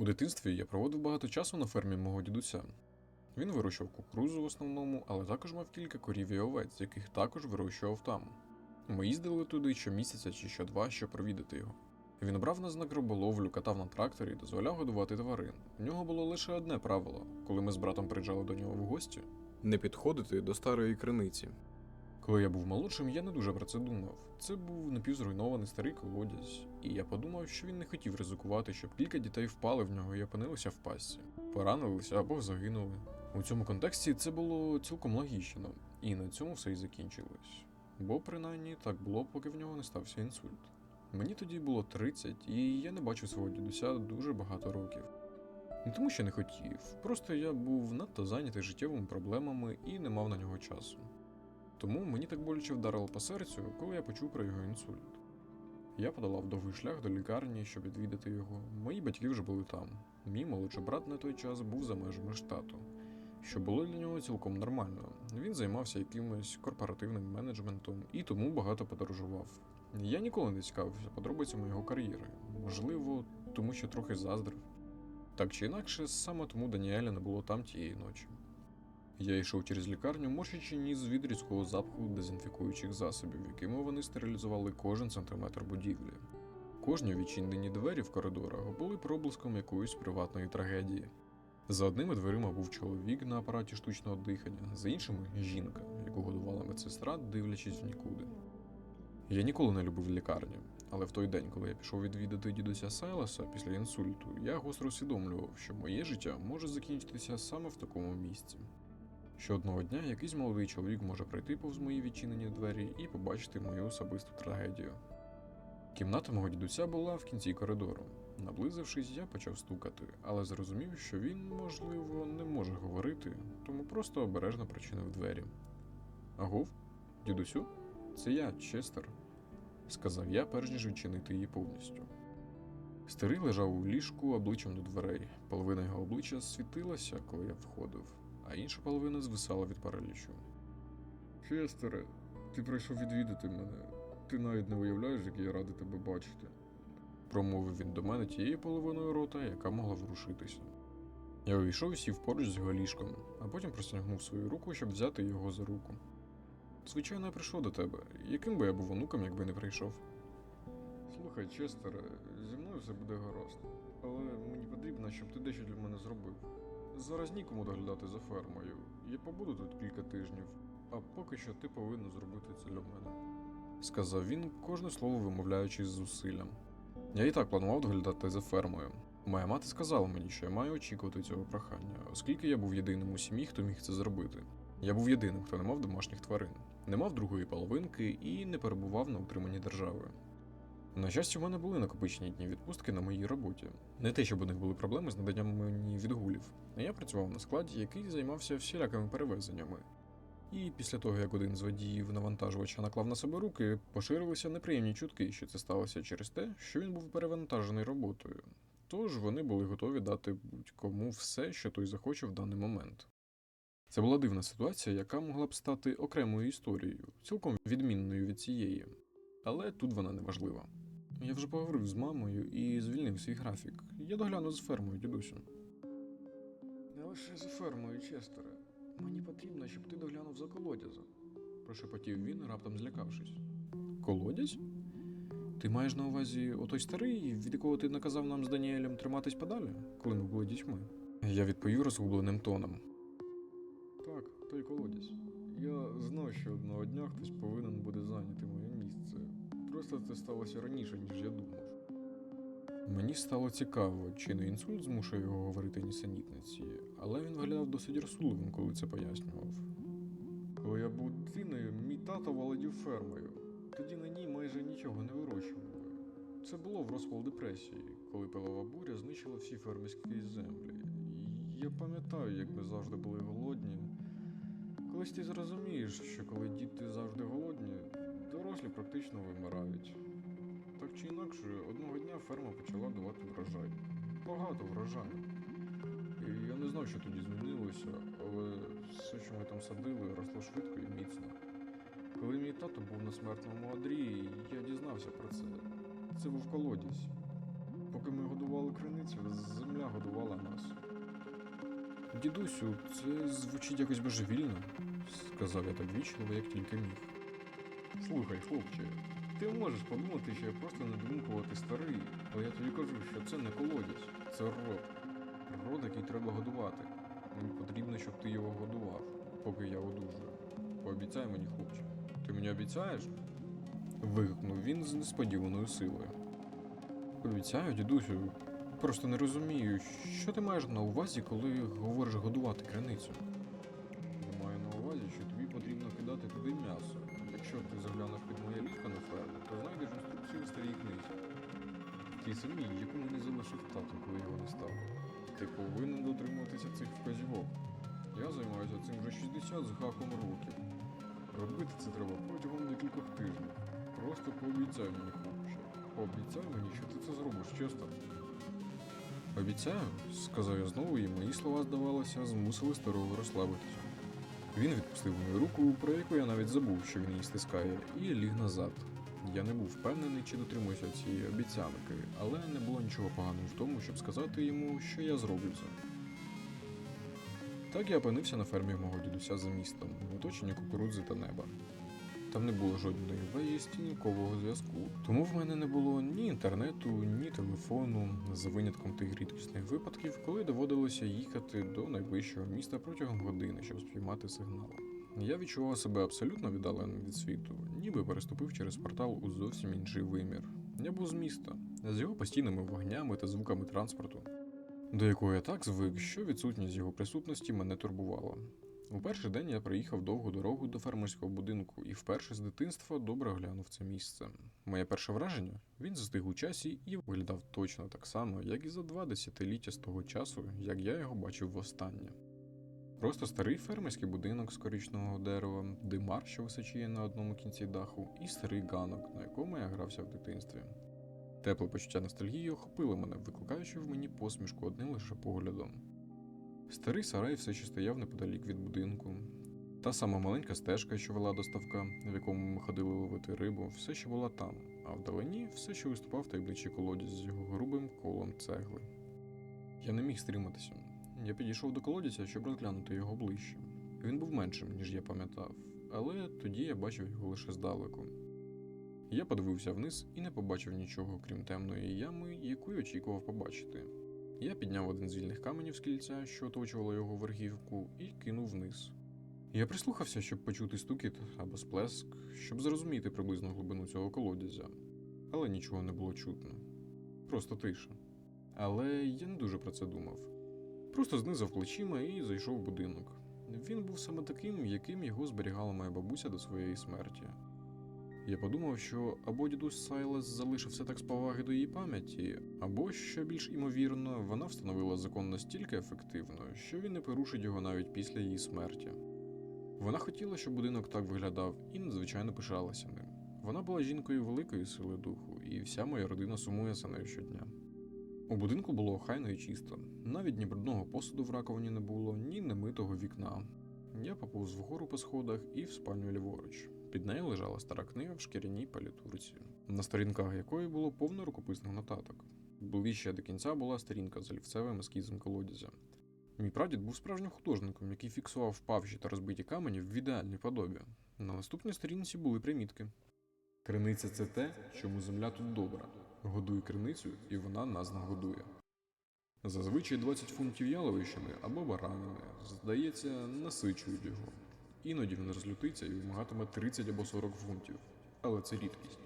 У дитинстві я проводив багато часу на фермі мого дідуся. Він вирощував кукурузу в основному, але також мав кілька корів і овець, яких також вирощував там. Ми їздили туди щомісяця чи щодва, щоб провідати його. Він брав нас на гроболовлю, катав на тракторі і дозволяв годувати тварин. У нього було лише одне правило, коли ми з братом приїжджали до нього в гості не підходити до старої криниці. Коли я був молодшим, я не дуже про це думав. Це був напівзруйнований старий колодязь, і я подумав, що він не хотів ризикувати, щоб кілька дітей впали в нього і опинилися в пастці, поранилися або загинули. У цьому контексті це було цілком логічно, і на цьому все і закінчилось. Бо принаймні так було, поки в нього не стався інсульт. Мені тоді було 30, і я не бачив свого дідуся дуже багато років. Не тому, що не хотів, просто я був надто зайнятий життєвими проблемами і не мав на нього часу. Тому мені так боляче вдарило по серцю, коли я почув про його інсульт. Я подолав довгий шлях до лікарні, щоб відвідати його. Мої батьки вже були там. Мій молодший брат на той час був за межами штату, що було для нього цілком нормально. Він займався якимось корпоративним менеджментом і тому багато подорожував. Я ніколи не цікавився подробицями його кар'єри, можливо, тому що трохи заздрив. Так чи інакше, саме тому Даніеля не було там тієї ночі. Я йшов через лікарню, морщачи ніс від різкого запаху дезінфікуючих засобів, якими вони стерилізували кожен сантиметр будівлі. Кожні відчинені двері в коридорах були проблиском якоїсь приватної трагедії. За одними дверима був чоловік на апараті штучного дихання, за іншими жінка, яку годувала медсестра, дивлячись в нікуди. Я ніколи не любив лікарню, але в той день, коли я пішов відвідати дідуся Сайласа після інсульту, я гостро усвідомлював, що моє життя може закінчитися саме в такому місці. Що одного дня якийсь молодий чоловік може прийти повз мої відчинені двері і побачити мою особисту трагедію. Кімната мого дідуся була в кінці коридору. Наблизившись, я почав стукати, але зрозумів, що він, можливо, не може говорити, тому просто обережно причинив двері. Агов, дідусю, це я, Честер, сказав я, перш ніж відчинити її повністю. Старий лежав у ліжку обличчям до дверей. Половина його обличчя світилася, коли я входив, а інша половина звисала від паралічу. Честере, ти прийшов відвідати мене. Ти навіть не уявляєш, як я радий тебе бачити. Промовив він до мене тією половиною рота, яка могла ворушитися. Я увійшов і сів поруч з його ліжком, а потім простягнув свою руку, щоб взяти його за руку. Звичайно, я прийшов до тебе. Яким би я був онуком, якби не прийшов? Слухай, Честере, зі мною все буде гаразд. Але мені потрібно, щоб ти дещо для мене зробив. Зараз нікому доглядати за фермою. Я побуду тут кілька тижнів, а поки що ти повинен зробити це для мене. Сказав він, кожне слово вимовляючи з зусиллям. Я і так планував доглядати за фермою. Моя мати сказала мені, що я маю очікувати цього прохання, оскільки я був єдиним у сім'ї, хто міг це зробити. Я був єдиним, хто не мав домашніх тварин, не мав другої половинки і не перебував на утриманні державою. На щастя, у мене були накопичені дні відпустки на моїй роботі. Не те, щоб у них були проблеми з наданням мені відгулів. Я працював на складі, який займався всілякими перевезеннями. І після того, як один з водіїв навантажувача наклав на себе руки, поширилися неприємні чутки, що це сталося через те, що він був перевантажений роботою. Тож вони були готові дати будь-кому все, що той захоче в даний момент. Це була дивна ситуація, яка могла б стати окремою історією, цілком відмінною від цієї. Але тут вона не важлива. Я вже поговорив з мамою і звільнив свій графік. Я догляну з фермою, дідусю. Не лише за фермою, Честере. Мені потрібно, щоб ти доглянув за колодязем, прошепотів він, раптом злякавшись. Колодязь? Ти маєш на увазі отой старий, від якого ти наказав нам з Даніелем триматись подалі, коли ми були дітьми? Я відповів розгубленим тоном. Так, той колодязь. Я знав, що одного дня хтось повинен буде зайняти моє. Просто це сталося раніше, ніж я думав. Мені стало цікаво, чи не інсульт змушує його говорити нісенітниці, але він виглядав досить розсудливим, коли це пояснював. Коли я був дитиною, мій тато володів фермою. Тоді на ній майже нічого не вирощували. Це було в розпал депресії, коли пилова буря знищила всі фермерські землі. Я пам'ятаю, як ми завжди були голодні. Колись ти зрозумієш, що коли діти завжди голодні, дорослі практично вимирають. Так чи інакше, одного дня ферма почала давати врожай. Багато врожаю. І я не знав, що тоді змінилося, але все, що ми там садили, росло швидко і міцно. Коли мій тато був на смертному одрі, я дізнався про це. Це був колодязь. Поки ми годували криницю, земля годувала нас. Дідусю, це звучить якось божевільно, сказав я так вічливо, як тільки міг. Слухай, хлопче, ти можеш подумати, що я просто надумкувати старий, але я тобі кажу, що це не колодязь, це род. Род, який треба годувати. Мені потрібно, щоб ти його годував, поки я одужую. Пообіцяй мені, хлопче. Ти мені обіцяєш? вигукнув він з несподіваною силою. Обіцяю, дідусю, просто не розумію, що ти маєш на увазі, коли говориш годувати криницю. Стало. Ти повинен дотримуватися цих вказівок. Я займаюся цим вже 60 з гаком років. Робити це треба протягом декількох тижнів. Просто пообіцяй мені, хлопче. Пообіцяй мені, що ти це зробиш, чесно. Обіцяю, сказав я знову, і мої слова, здавалося, змусили старого розслабитися. Він відпустив мою руку, про яку я навіть забув, що він її стискає, і ліг назад. Я не був впевнений, чи дотримуюся цієї обіцянки, але не було нічого поганого в тому, щоб сказати йому, що я зроблю це. Так я опинився на фермі мого дідуся за містом, в оточенні кукурудзи та неба. Там не було жодної виїзді, нікового зв'язку. Тому в мене не було ні інтернету, ні телефону, за винятком тих рідкісних випадків, коли доводилося їхати до найближчого міста протягом години, щоб спіймати сигнал. Я відчував себе абсолютно віддаленим від світу, ніби переступив через портал у зовсім інший вимір. Я був з міста, з його постійними вогнями та звуками транспорту, до якого я так звик, що відсутність його присутності мене турбувала. У перший день я приїхав довгу дорогу до фермерського будинку і вперше з дитинства добре оглянув це місце. Моє перше враження він застиг у часі і виглядав точно так само, як і за два десятиліття з того часу, як я його бачив востаннє. Просто старий фермерський будинок з коричневого дерева, димар, що височіє на одному кінці даху, і старий ганок, на якому я грався в дитинстві. Тепле почуття ностальгії охопило мене, викликаючи в мені посмішку одним лише поглядом. Старий сарай все ще стояв неподалік від будинку. Та сама маленька стежка, що вела до ставка, в якому ми ходили ловити рибу, все ще була там, а вдалині все ще виступав таємничий колодязь з його грубим колом цегли. Я не міг стриматися. Я підійшов до колодязя, щоб розглянути його ближче. Він був меншим, ніж я пам'ятав, але тоді я бачив його лише здалеку. Я подивився вниз і не побачив нічого, крім темної ями, яку й очікував побачити. Я підняв один з вільних каменів з кільця, що оточувало його верхівку, і кинув вниз. Я прислухався, щоб почути стукіт або сплеск, щоб зрозуміти приблизну глибину цього колодязя, але нічого не було чутно. Просто тиша. Але я не дуже про це думав. Просто знизав плечима і зайшов в будинок. Він був саме таким, яким його зберігала моя бабуся до своєї смерті. Я подумав, що або дідусь Сайлес залишив все так з поваги до її пам'яті, або, що більш імовірно, вона встановила закон настільки ефективно, що він не порушить його навіть після її смерті. Вона хотіла, щоб будинок так виглядав, і надзвичайно пишалася ним. Вона була жінкою великої сили духу, і вся моя родина сумує за нею щодня. У будинку було охайно і чисто. Навіть ні брудного посуду в раковині не було, ні немитого вікна. Я поповз вгору по сходах і в спальню ліворуч. Під нею лежала стара книга в шкіряній палітурці, на сторінках якої було повно рукописних нотаток. Ближче до кінця була сторінка з олівцевим ескізом колодязя. Мій прадід був справжнім художником, який фіксував впавші та розбиті камені в ідеальній подобі. На наступній сторінці були примітки. Криниця це те, чому земля тут добра. Годуй криницю, і вона нас нагодує. Зазвичай 20 фунтів яловищини або баранини, здається, насичують його. Іноді він розлютиться і вимагатиме 30 або 40 фунтів, але це рідкість.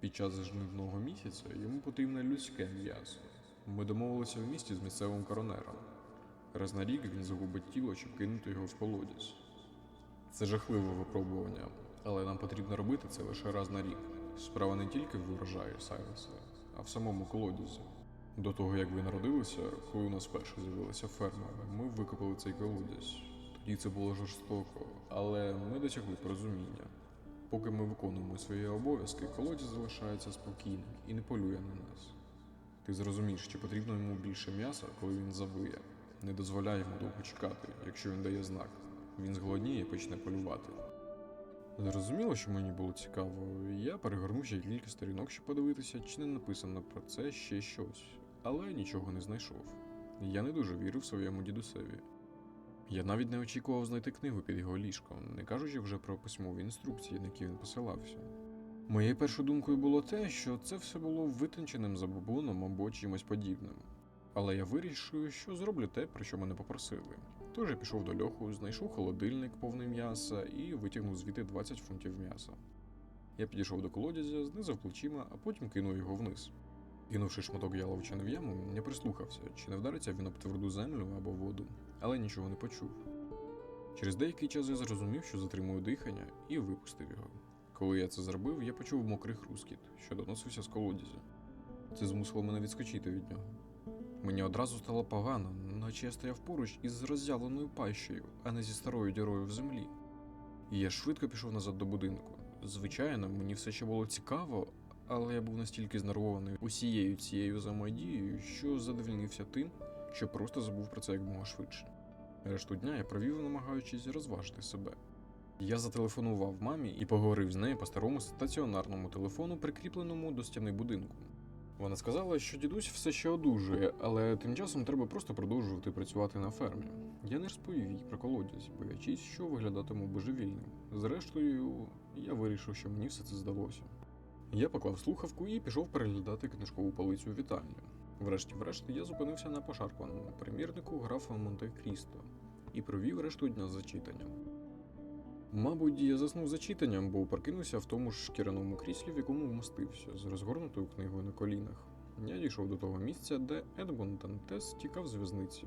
Під час жнивного місяця йому потрібне людське м'ясо. Ми домовилися в місті з місцевим коронером. Раз на рік він загубить тіло, щоб кинути його в колодязь. Це жахливе випробування, але нам потрібно робити це лише раз на рік. Справа не тільки в урожаї Сайлеса, а в самому колодязі. До того, як ви народилися, коли у нас перше з'явилися фермери, ми викопали цей колодязь. Тоді це було жорстоко, але ми досягли порозуміння. Поки ми виконуємо свої обов'язки, колодязь залишається спокійним і не полює на нас. Ти зрозумієш, що потрібно йому більше м'яса, коли він завиє. Не дозволяй йому довго чекати, якщо він дає знак. Він зголодніє і почне полювати. Зрозуміло, що мені було цікаво. Я перегорнув ще кілька сторінок, щоб подивитися, чи не написано про це ще щось, але нічого не знайшов. Я не дуже вірив своєму дідусеві. Я навіть не очікував знайти книгу під його ліжком, не кажучи вже про письмові інструкції, на які він посилався. Моєю першою думкою було те, що це все було витонченим забобоном або чимось подібним. Але я вирішив, що зроблю те, про що мене попросили. Тож я пішов до льоху, знайшов холодильник повний м'яса і витягнув звідти 20 фунтів м'яса. Я підійшов до колодязя, знизав плечима, а потім кинув його вниз. Кинувши шматок яловичини в яму, я прислухався, чи не вдариться він об тверду землю або воду, але нічого не почув. Через деякий час я зрозумів, що затримую дихання, і випустив його. Коли я це зробив, я почув мокрий хрускіт, що доносився з колодязя. Це змусило мене відскочити від нього. Мені одразу стало погано, наче я стояв поруч із роззявленою пащею, а не зі старою дірою в землі. Я швидко пішов назад до будинку. Звичайно, мені все ще було цікаво, але я був настільки знервований усією цією замадією, що задовільнився тим, що просто забув про це якомога швидше. Решту дня я провів, намагаючись розважити себе. Я зателефонував мамі і поговорив з нею по старому стаціонарному телефону, прикріпленому до стіни будинку. Вона сказала, що дідусь все ще одужує, але тим часом треба просто продовжувати працювати на фермі. Я не розповів їй про колодязь, боячись, що виглядатиму божевільним. Зрештою, я вирішив, що мені все це здалося. Я поклав слухавку і пішов переглядати книжкову полицю вітальню. Врешті-врешт я зупинився на пошарпаному примірнику графа Монте-Крісто і провів решту дня за читанням. Мабуть, я заснув за читанням, бо прокинувся в тому ж шкіряному кріслі, в якому вмостився, з розгорнутою книгою на колінах. Я дійшов до того місця, де Едмон Дантес тікав з в'язниці.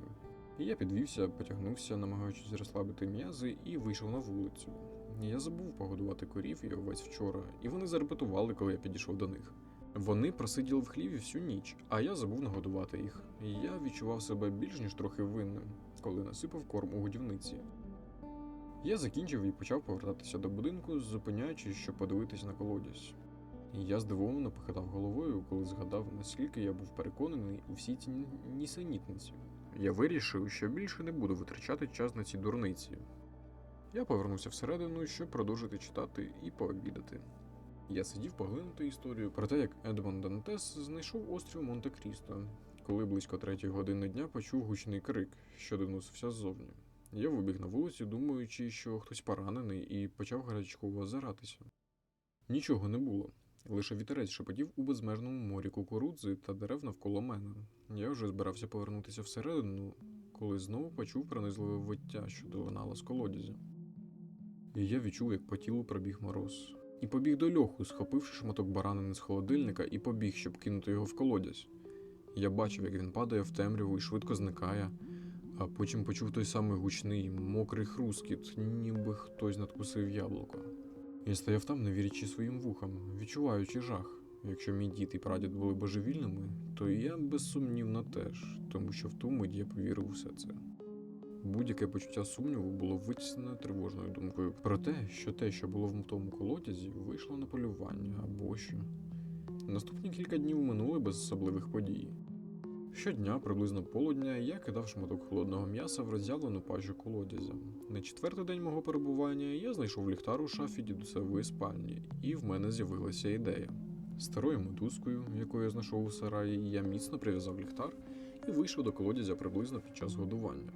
Я підвівся, потягнувся, намагаючись розслабити м'язи, і вийшов на вулицю. Я забув погодувати корів і овець вчора, і вони зарепетували, коли я підійшов до них. Вони просиділи в хліві всю ніч, а я забув нагодувати їх. Я відчував себе більш ніж трохи винним, коли насипав корм у годівниці. Я закінчив і почав повертатися до будинку, зупиняючись, щоб подивитись на колодязь. Я здивовано похитав головою, коли згадав, наскільки я був переконаний у всій цій нісенітниці. Я вирішив, що більше не буду витрачати час на ці дурниці. Я повернувся всередину, щоб продовжити читати і пообідати. Я сидів поглинути історію про те, як Едмон Дантес знайшов острів Монте-Крісто, коли близько третьої години дня почув гучний крик, що доносився ззовні. Я вибіг на вулицю, думаючи, що хтось поранений, і почав гарячково озиратися. Нічого не було. Лише вітерець шепотів у безмежному морі кукурудзи та дерев навколо мене. Я вже збирався повернутися всередину, коли знову почув пронизливе виття, що долинало з колодязя. І я відчув, як по тілу пробіг мороз. І побіг до льоху, схопивши шматок баранини з холодильника, і побіг, щоб кинути його в колодязь. Я бачив, як він падає в темряву і швидко зникає, а потім почув той самий гучний, мокрий хрускіт, ніби хтось надкусив яблуко. Я стояв там, не вірячи своїм вухам, відчуваючи жах. Якщо мій дід і прадід були божевільними, то я безсумнівно теж, тому що в ту мить я повірив все це. Будь-яке почуття сумніву було витіснене тривожною думкою про те, що те, що було в тому колодязі, вийшло на полювання або що. Наступні кілька днів минули без особливих подій. Щодня, приблизно полудня, я кидав шматок холодного м'яса в роззявлену пажу колодязя. На четвертий день мого перебування я знайшов ліхтар у шафі дідусевої спальні, і в мене з'явилася ідея. Старою мотузкою, яку я знайшов у сараї, я міцно прив'язав ліхтар і вийшов до колодязя приблизно під час годування.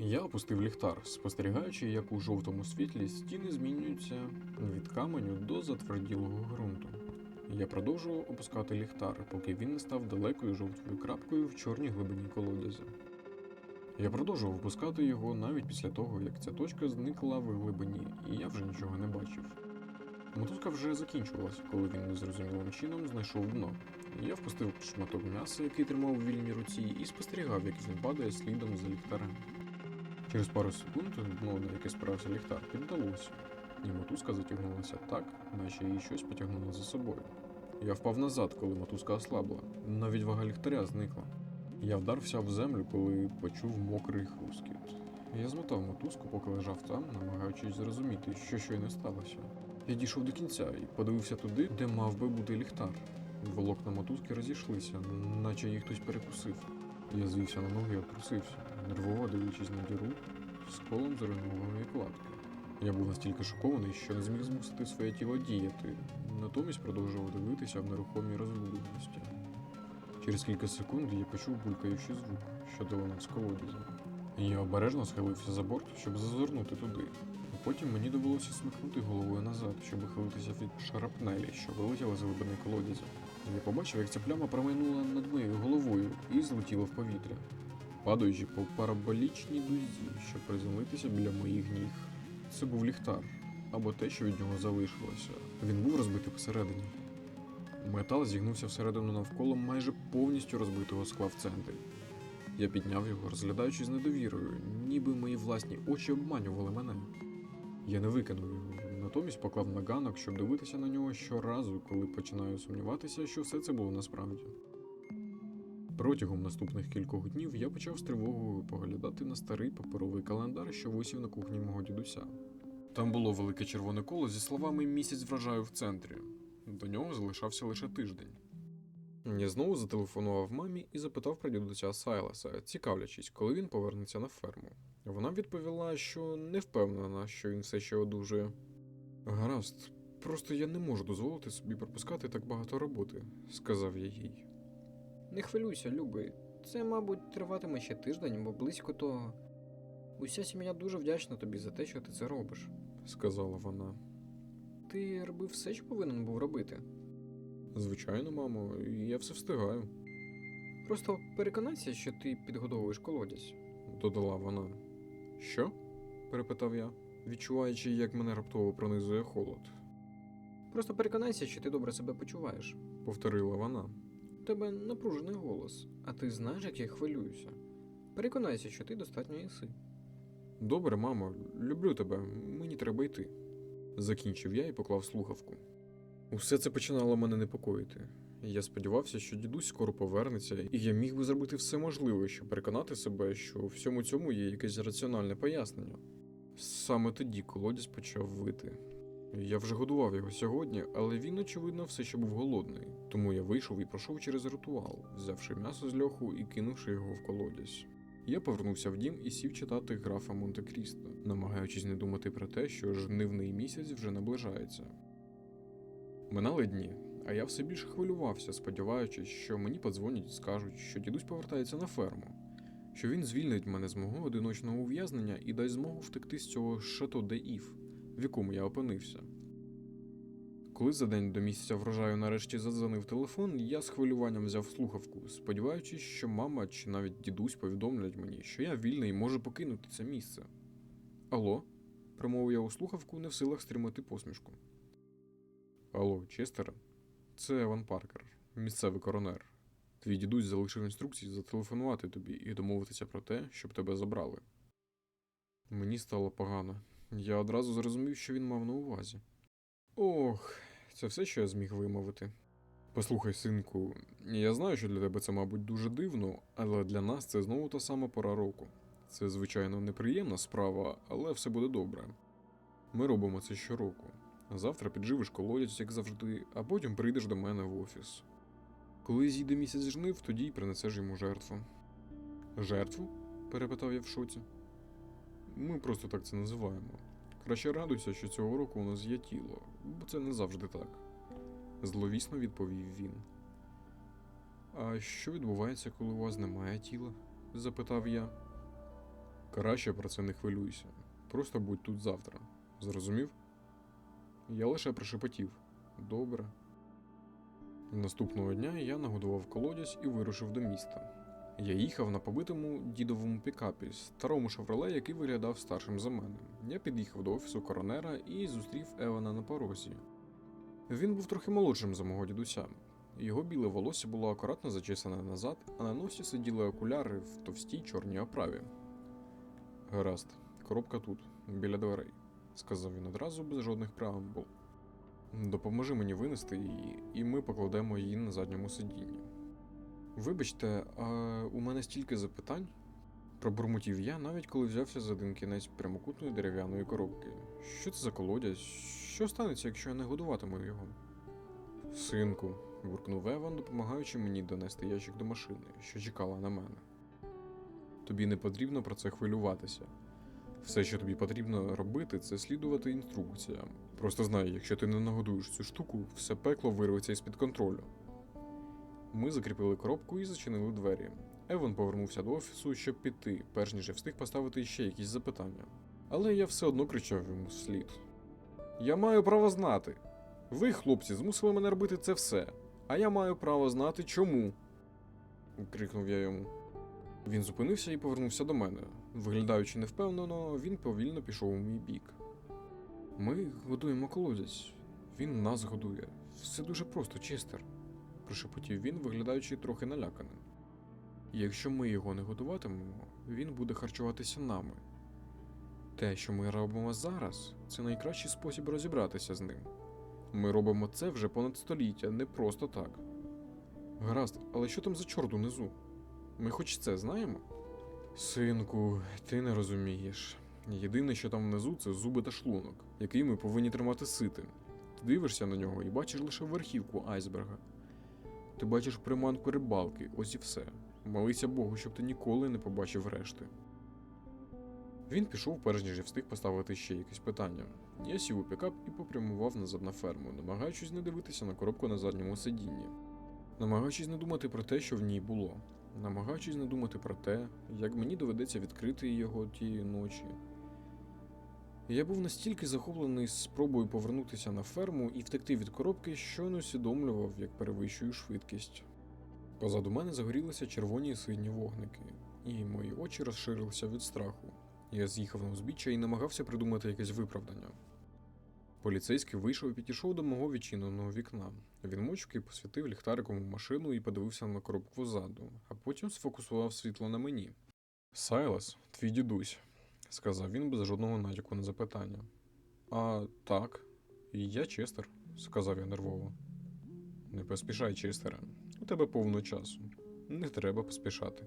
Я опустив ліхтар, спостерігаючи, як у жовтому світлі стіни змінюються від каменю до затверділого ґрунту. Я продовжував опускати ліхтар, поки він не став далекою жовтою крапкою в чорній глибині колодязя. Я продовжував опускати його навіть після того, як ця точка зникла в глибині, і я вже нічого не бачив. Мотузка вже закінчувалася, коли він незрозумілим чином знайшов дно. Я впустив шматок м'яса, який тримав у вільній руці, і спостерігав, як він падає слідом за ліхтарем. Через пару секунд дно, на яке спирався ліхтар, піддалося, і мотузка затягнулася так, наче її щось потягнуло за собою. Я впав назад, коли мотузка ослабла. Навіть вага ліхтаря зникла. Я вдарився в землю, коли почув мокрий хрускіт. Я змотав мотузку, поки лежав там, намагаючись зрозуміти, що щойно сталося. Я дійшов до кінця і подивився туди, де мав би бути ліхтар. Волокна мотузки розійшлися, наче їх хтось перекусив. Я звівся на ноги і обтрусився, нервово дивлячись на діру з колом зруйнованої кладки. Я був настільки шокований, що не зміг змусити своє тіло діяти, натомість продовжував дивитися в нерухомій розгубленості. Через кілька секунд я почув булькаючий звук, що долинав з колодязя. Я обережно схилився за борт, щоб зазирнути туди. А потім мені довелося смикнути головою назад, щоб ухилитися від шарапнелі, що вилетіла з глибини колодязя. Я побачив, як ця пляма промайнула над моєю головою і злетіла в повітря, падаючи по параболічній дузі, щоб приземлитися біля моїх ніг. Це був ліхтар, або те, що від нього залишилося. Він був розбитий посередині. Метал зігнувся всередину навколо майже повністю розбитого скла в центрі. Я підняв його, розглядаючи з недовірою, ніби мої власні очі обманювали мене. Я не викинув його, натомість поклав на ганок, щоб дивитися на нього щоразу, коли починаю сумніватися, що все це було насправді. Протягом наступних кількох днів я почав з тривогою поглядати на старий паперовий календар, що висів на кухні мого дідуся. Там було велике червоне коло зі словами місяць врожаю в центрі. До нього залишався лише тиждень. Я знову зателефонував мамі і запитав про дідуся Сайласа, цікавлячись, коли він повернеться на ферму. Вона відповіла, що не впевнена, що він все ще одужує. Гаразд, просто я не можу дозволити собі пропускати так багато роботи, сказав я їй. Не хвилюйся, любий. Це, мабуть, триватиме ще тиждень або близько того. Уся сім'я дуже вдячна тобі за те, що ти це робиш. сказала вона. Ти робив все, що повинен був робити. Звичайно, мамо, я все встигаю, Просто переконайся, що ти підгодовуєш колодязь. додала вона. Що? перепитав я, відчуваючи, як мене раптово пронизує холод. Просто переконайся, що ти добре себе почуваєш. Повторила вона. Тебе напружений голос, а ти знаєш, як я хвилююся. Переконайся, що ти достатньо їси. Добре, мамо, люблю тебе, мені треба йти. Закінчив я і поклав слухавку. Усе це починало мене непокоїти. Я сподівався, що дідусь скоро повернеться, і я міг би зробити все можливе, щоб переконати себе, що всьому цьому є якесь раціональне пояснення. Саме тоді колодязь почав вити. Я вже годував його сьогодні, але він, очевидно, все ще був голодний. Тому я вийшов і пройшов через ритуал, взявши м'ясо з льоху і кинувши його в колодязь. Я повернувся в дім і сів читати графа Монте-Крісто, намагаючись не думати про те, що жнивний місяць вже наближається. Минали дні, а я все більше хвилювався, сподіваючись, що мені подзвонять і скажуть, що дідусь повертається на ферму, що він звільнить мене з мого одиночного ув'язнення і дасть змогу втекти з цього шато де Ів, в якому я опинився. Коли за день до місяця врожаю нарешті задзвонив телефон, я з хвилюванням взяв слухавку, сподіваючись, що мама чи навіть дідусь повідомлять мені, що я вільний і можу покинути це місце. Алло, промовив я у слухавку, не в силах стримати посмішку. Алло, Честер, це Еван Паркер, місцевий коронер. Твій дідусь залишив інструкції зателефонувати тобі і домовитися про те, щоб тебе забрали. Мені стало погано. Я одразу зрозумів, що він мав на увазі. Ох, це все, що я зміг вимовити. Послухай, синку, я знаю, що для тебе це, мабуть, дуже дивно, але для нас це знову та сама пора року. Це, звичайно, неприємна справа, але все буде добре. Ми робимо це щороку. Завтра підживиш колодязь, як завжди, а потім прийдеш до мене в офіс. Коли зійде місяць жнив, тоді й принесеш йому жертву. Жертву? перепитав я в шоці. Ми просто так це називаємо. Краще радуйся, що цього року у нас є тіло, бо це не завжди так. Зловісно відповів він. А що відбувається, коли у вас немає тіла? запитав я. Краще про це не хвилюйся. Просто будь тут завтра. Зрозумів? Я лише прошепотів. Добре. Наступного дня я нагодував колодязь і вирушив до міста. Я їхав на побитому дідовому пікапі, старому шевроле, який виглядав старшим за мене. Я під'їхав до офісу коронера і зустрів Евана на порозі. Він був трохи молодшим за мого дідуся. Його біле волосся було акуратно зачесане назад, а на носі сиділи окуляри в товстій чорній оправі. Гаразд, коробка тут, біля дверей, сказав він одразу без жодних преамбул. Допоможи мені винести її, і ми покладемо її на задньому сидінні. Вибачте, а у мене стільки запитань. Пробурмотів я, навіть коли взявся за один кінець прямокутної дерев'яної коробки. Що це за колодязь? Що станеться, якщо я не годуватиму його? Синку, буркнув Еван, допомагаючи мені донести ящик до машини, що чекала на мене. Тобі не потрібно про це хвилюватися. Все, що тобі потрібно робити, це слідувати інструкціям. Просто знай, якщо ти не нагодуєш цю штуку, все пекло вирветься із-під контролю. Ми закріпили коробку і зачинили двері. Еван повернувся до офісу, щоб піти, перш ніж я встиг поставити ще якісь запитання. Але я все одно кричав йому вслід. Я маю право знати. Ви, хлопці, змусили мене робити це все. А я маю право знати чому. крикнув я йому. Він зупинився і повернувся до мене. Виглядаючи невпевнено, він повільно пішов у мій бік. Ми годуємо колодязь. Він нас годує. Все дуже просто, Честер, прошепотів він, виглядаючи трохи наляканим. Якщо ми його не годуватимемо, він буде харчуватися нами. Те, що ми робимо зараз, це найкращий спосіб розібратися з ним. Ми робимо це вже понад століття, не просто так. Гаразд, але що там за чорт унизу? Ми хоч це знаємо? Синку, ти не розумієш. Єдине, що там внизу, це зуби та шлунок, який ми повинні тримати ситим. Ти дивишся на нього і бачиш лише верхівку айсберга. Ти бачиш приманку рибалки, ось і все. Молися Богу, щоб ти ніколи не побачив решти. Він пішов, перш ніж встиг поставити ще якесь питання. Я сів у пікап і попрямував назад на ферму, намагаючись не дивитися на коробку на задньому сидінні, намагаючись не думати про те, що в ній було, намагаючись не думати про те, як мені доведеться відкрити його тієї ночі. Я був настільки захоплений спробою повернутися на ферму і втекти від коробки, що не усвідомлював, як перевищую швидкість. Позаду мене загорілися червоні і сині вогники, і мої очі розширилися від страху. Я з'їхав на узбіччя і намагався придумати якесь виправдання. Поліцейський вийшов і підійшов до мого відчиненого вікна. Він мовчки посвітив ліхтариком у машину і подивився на коробку ззаду, а потім сфокусував світло на мені. Сайлас, твій дідусь, сказав він без жодного натяку на запитання. А так, я Честер, сказав я нервово. Не поспішай, Честере. У тебе повно часу. Не треба поспішати.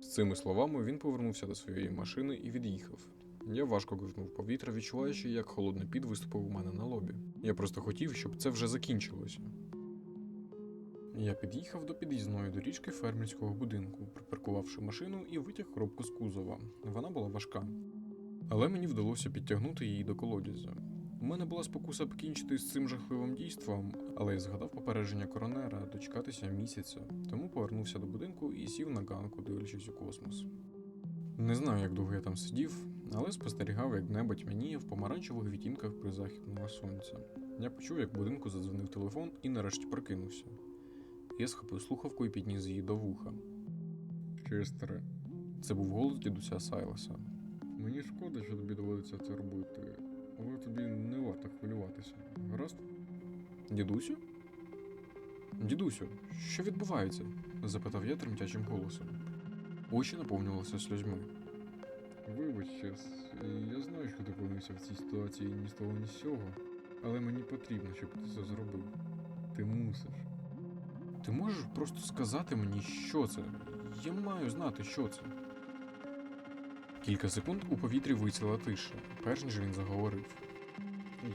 З цими словами він повернувся до своєї машини і від'їхав. Я важко ковтнув повітря, відчуваючи, як холодний під виступив у мене на лобі. Я просто хотів, щоб це вже закінчилося. Я під'їхав до під'їзної доріжки фермерського будинку, припаркувавши машину і витяг коробку з кузова. Вона була важка. Але мені вдалося підтягнути її до колодязя. У мене була спокуса покінчити з цим жахливим дійством, але я згадав попередження коронера дочекатися місяця, тому повернувся до будинку і сів на ганку, дивлячись у космос. Не знаю, як довго я там сидів, але спостерігав, як небо тьмяніє в помаранчевих відтінках при західного сонця. Я почув, як в будинку задзвонив телефон і нарешті прокинувся. Я схопив слухавку і підніс її до вуха. Честере. Це був голос дідуся Сайлоса. Мені шкода, що тобі доводиться це робити, але тобі не варто хвилюватися. Гаразд? Дідусю? Дідусю, що відбувається? запитав я тремтячим голосом. Очі наповнювалися сльозьми. Вибач, Чес, я знаю, що ти опинився в цій ситуації ні з того, ні з сього, але мені потрібно, щоб ти це зробив. Ти мусиш. Ти можеш просто сказати мені, що це? Я маю знати, що це. Кілька секунд у повітрі висіла тиша, перш ніж він заговорив.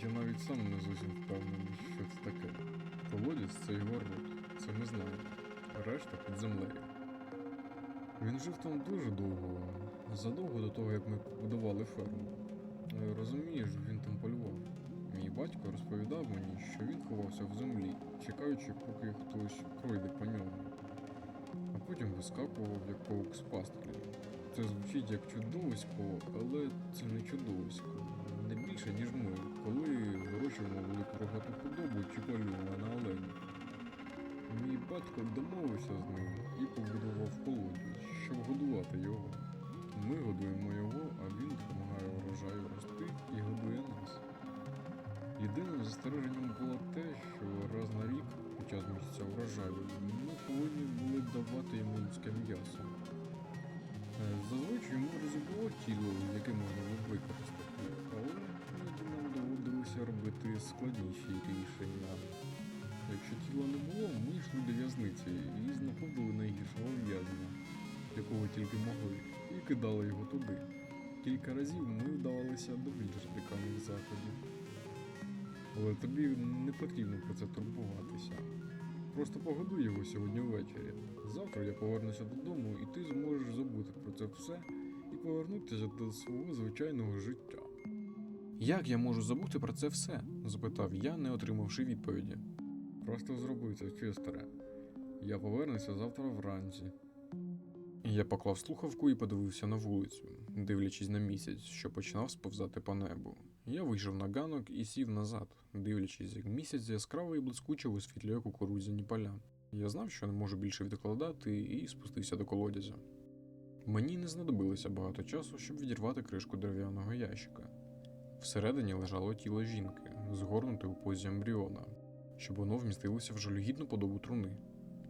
Я навіть сам не зовсім впевнений, що це таке. Колодязь це його рот, це ми знаємо. Решта під землею. Він жив там дуже довго, задовго до того, як ми побудували ферму. Розумієш, він там полював. Батько розповідав мені, що він ховався в землі, чекаючи, поки хтось пройде по ньому. А потім вискакував як паук з пастки. Це звучить як чудовисько, але це не чудовисько. Не більше, ніж ми, коли вирощуємо велику рогату худобу чи полюємо на оленя. Мій батько домовився з ним і побудував колодязь, щоб годувати його. Ми годуємо його, а він допомагає урожаю рости і годує. Єдиним застереженням було те, що раз на рік, під час місяця урожаю, ми повинні були давати йому людське м'ясо. Е, Зазвичай йому було тіло, яке можна було використати, але нам доводилося робити складніші рішення. Якщо тіла не було, ми йшли до в'язниці і знаходили найгіршого в'язня, якого тільки могли, і кидали його туди. Кілька разів ми вдавалися до більш радикальних заходів. Але тобі не потрібно про це турбуватися. Просто погодуй його сьогодні ввечері. Завтра я повернуся додому, і ти зможеш забути про це все і повернутися до свого звичайного життя. Як я можу забути про це все? запитав я, не отримавши відповіді. Просто зроби це, Честере. Я повернуся завтра вранці. Я поклав слухавку і подивився на вулицю, дивлячись на місяць, що починав сповзати по небу. Я вийшов на ганок і сів назад, дивлячись, як місяць яскраво і блискуче висвітлює кукурудзяні поля. Я знав, що не можу більше відкладати, і спустився до колодязя. Мені не знадобилося багато часу, щоб відірвати кришку дерев'яного ящика. Всередині лежало тіло жінки, згорнуте у позі ембріона, щоб воно вмістилося в жалюгідну подобу труни.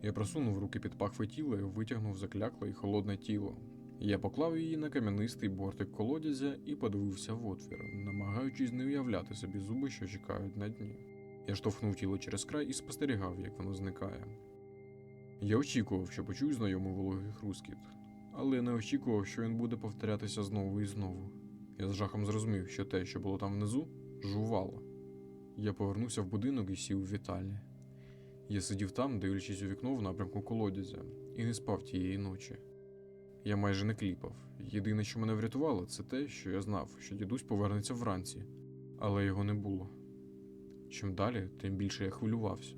Я просунув руки під пахви тіла і витягнув заклякле і холодне тіло. Я поклав її на кам'янистий бортик колодязя і подивився в отвір, намагаючись не уявляти собі зуби, що чекають на дні. Я штовхнув тіло через край і спостерігав, як воно зникає. Я очікував, що почую знайомий вологий хрускіт, але не очікував, що він буде повторятися знову і знову. Я з жахом зрозумів, що те, що було там внизу, жувало. Я повернувся в будинок і сів у вітальні. Я сидів там, дивлячись у вікно в напрямку колодязя, і не спав тієї ночі. Я майже не кліпав. Єдине, що мене врятувало, це те, що я знав, що дідусь повернеться вранці, але його не було. Чим далі, тим більше я хвилювався.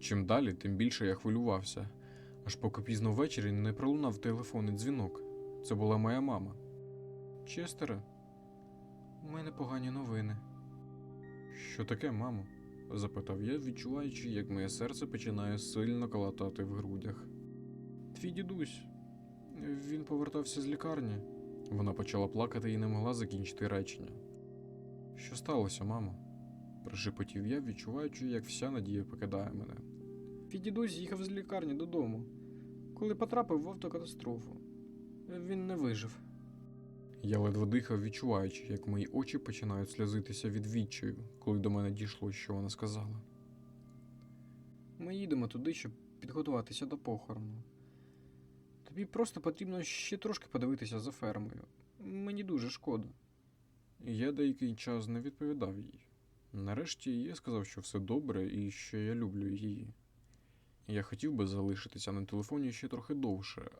Чим далі, тим більше я хвилювався, аж поки пізно ввечері не пролунав телефонний дзвінок. Це була моя мама. Честере, у мене погані новини. Що таке, мамо? запитав я, відчуваючи, як моє серце починає сильно калатати в грудях. Твій дідусь. Він повертався з лікарні. Вона почала плакати і не могла закінчити речення. Що сталося, мамо? прошепотів я, відчуваючи, як вся надія покидає мене. Твій дідусь їхав з лікарні додому, коли потрапив в автокатастрофу. Він не вижив. Я ледве дихав, відчуваючи, як мої очі починають сльозитися від відчаю, коли до мене дійшло, що вона сказала. Ми їдемо туди, щоб підготуватися до похорону. Тобі просто потрібно ще трошки подивитися за фермою. Мені дуже шкода. Я деякий час не відповідав їй. Нарешті я сказав, що все добре і що я люблю її. Я хотів би залишитися на телефоні ще трохи довше,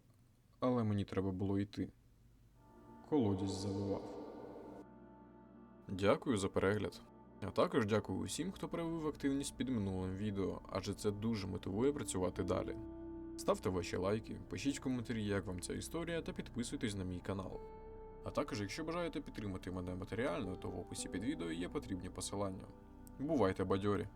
але мені треба було йти. Колодязь завивав. Дякую за перегляд. А також дякую усім, хто проявив активність під минулим відео, адже це дуже мотивує працювати далі. Ставте ваші лайки, пишіть в коментарі, як вам ця історія, та підписуйтесь на мій канал. А також, якщо бажаєте підтримати мене матеріально, то в описі під відео є потрібні посилання. Бувайте бадьорі!